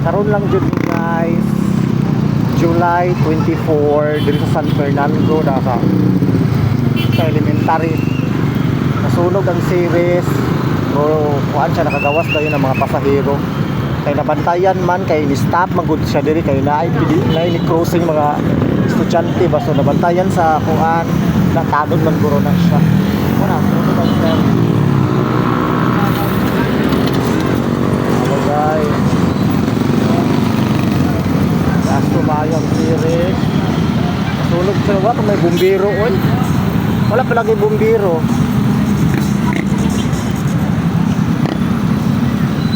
Karon lang jud guys. July 24 dito sa San Fernando na sa, sa elementary. Nasunog ang series. Pero kuan siya nakagawas daw yun ng mga pasahero. Kay nabantayan man kay ni stop magud siya diri kay naay naay ni crossing mga estudyante ba so nabantayan sa kuan natagod man guro na siya. Wala, sunog ang series. Hello guys. Gas tumayang series. Sunog sa lugar may bumbiro oy. Wala pa lagi bumbiro.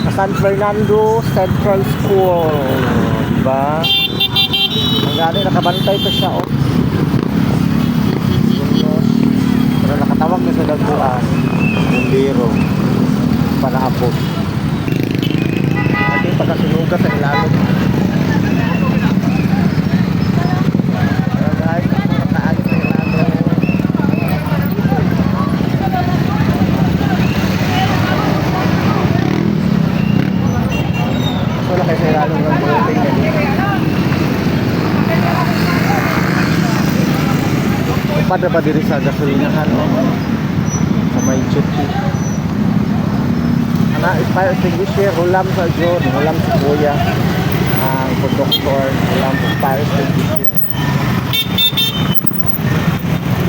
Sa San Fernando Central School. Diba? Ang gani nakabantay pa siya oh. Pero nakatawag na sa dagbuan. Bumbiro. Panaapos. Ito yung pagkasunugan sa ilalim. Ayan guys, nakataan sa ilalim. Wala kayo sa ilalim ng building ganyan. Upad na pa diri sa gasolinahan no? Sa may duty. Ana, fire extinguisher, hulam sa John, hulam sa kuya. Ang conductor, hulam sa fire extinguisher.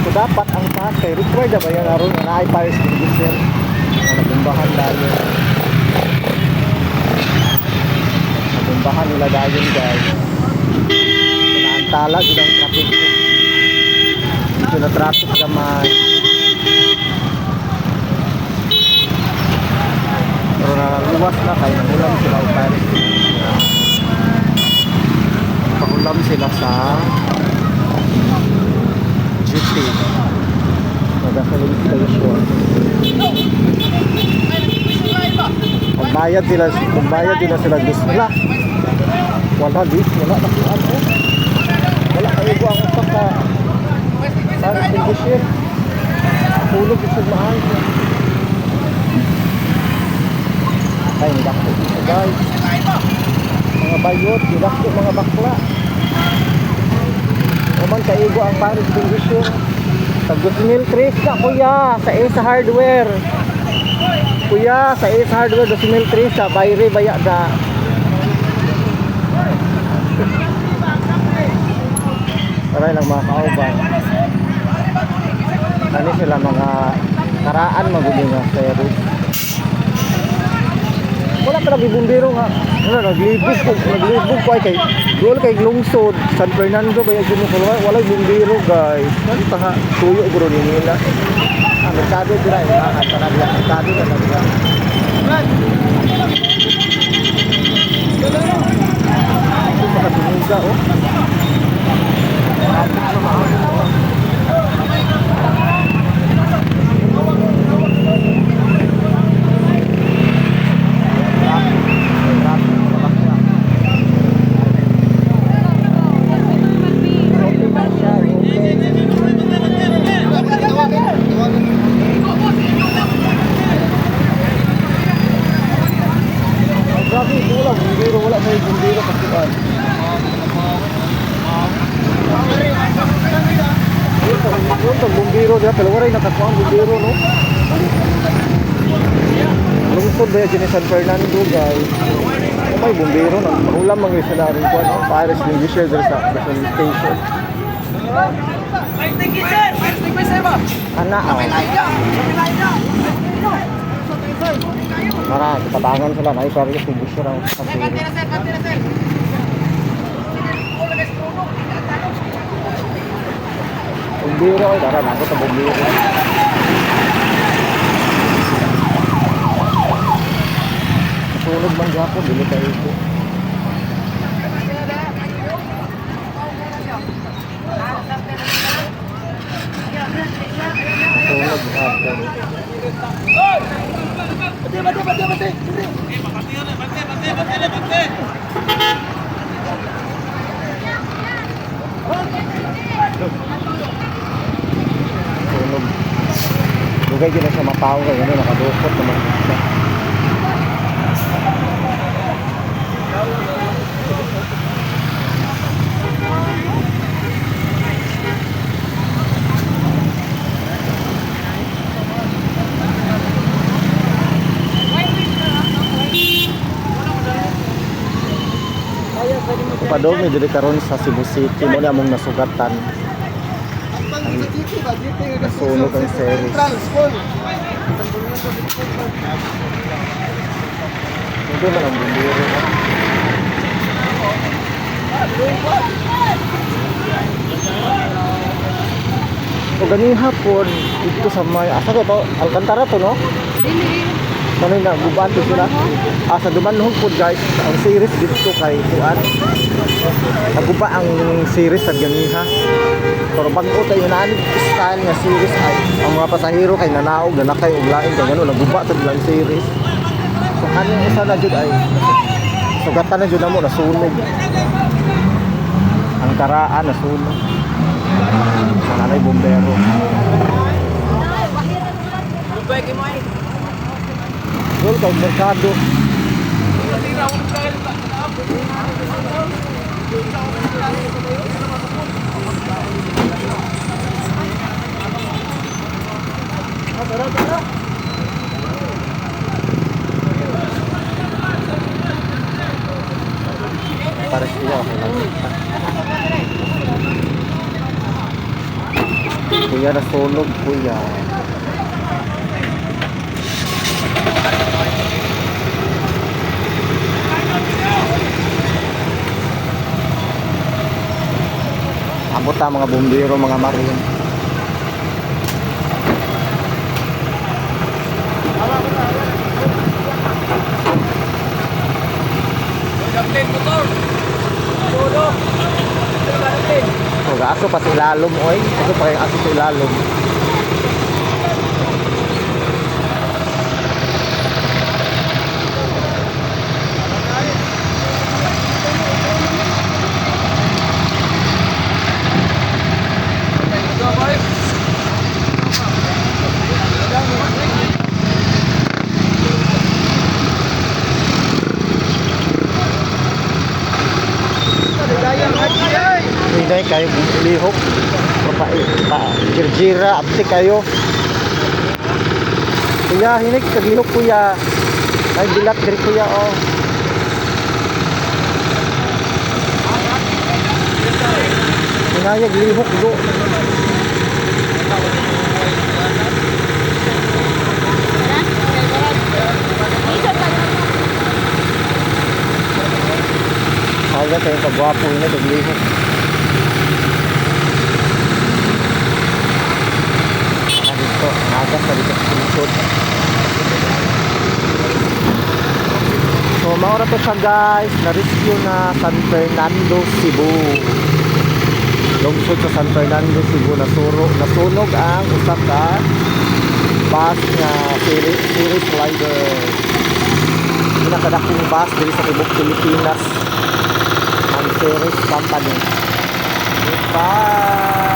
So dapat ang taas required na ba yan aron na ay fire extinguisher. Na nabumbahan dahil. Nabumbahan nila dahil guys. So naantala yun ang traffic. Dito na traffic naman. Pero naluwas na kaya nahulam sila extinguisher. Pahulam sila sa duty. Magasolin station. Magbayad sila, magbayad sila sila dis wala. Wala dis, wala na kuan mo. Wala kayo ko ang utak ka. Sa extinguisher. Tulog sa mahal. Ay, dako. Guys, mga bayot, dako mga bakla. Naman kaigo ang fire extinguisher. Sa 2003 na kuya, sa Ace Hardware. Kuya, sa Ace Hardware 2003 sa Bayre Baya da. Aray lang mga kauban. Ano sila mga karaan maguli nga service. Wala pa lagi bumbiro nga. Wala naglibog ko, naglibog ko ay kay doon kay lungsod San Fernando ba yung ginukulo wala bumbiro guys. Kan pa nga tuyo guro ni nila. Ah, merkado dira ah, para dia merkado na dira. Ito pa kasunuga oh. Traffic sa mahal. Grabe, ito lang. Bumbiro, wala may bumbiro kasuan. Yun, pag bumbiro diya, pero wala yung nakakuha ang bumbiro, no? Lungsod ba yan San Fernando, guys? Kung may bumbiro, no? Ulam mga isa na rin ko, no? Fire extinguisher dyan sa gasoline station. Ana, oh. Mara, katabangan sila na fire extinguisher ang kasiro. Bumbiro, ay tara, nako sa bumbiro. Sunog man gapon, dili kayo ito. Sunog gapon. Sunog. Dugay gina sa mapaw kay ano nakadukot naman siya. Padong medyo karon sa Cebu City mo na among nasugatan. Nasunog ang series. Ito na ang bumbiro. O ganing hapon dito sa may asa ko to Alcantara to no? Kanay na guban to sila. Ah sa Dumanhog po guys ang series dito kay Tuan. Naguba ang series sa ganiha. Pero bago tayo na style nga series ay ang mga pasahero kay nanaog na nakay og lain kay ngano naguba sa lang series. So kaning isa na jud ay sugatan na jud na mo nasunog. Ang karaan nasunog. Nanay bombero. Dol kay merkado. Pares siya okay lang. Kuya nasunog, kuya. Abot ang mga bumbiro, mga marin. O, aso pa sa ilalom, oy. Aso pa yung aso sa ilalom. Hinay kayo lihok. Pa, pa, jirjira, abti kayo. Kuya, hinay kaglihok kuya. Ay, bilat diri kuya, oh. Hinayag lihok do. Kaya tayo kagwapo hinay kaglihok. Nah, dito, nagas na dito sa lungsod. So, maura to siya guys, na-rescue na San Fernando, Cebu. Lungsod sa San Fernando, Cebu, nasuro, nasunog ang usa ka bus nga series, series rider. Pinakadakong bus diri sa Tibok, Pilipinas. Series company. Goodbye!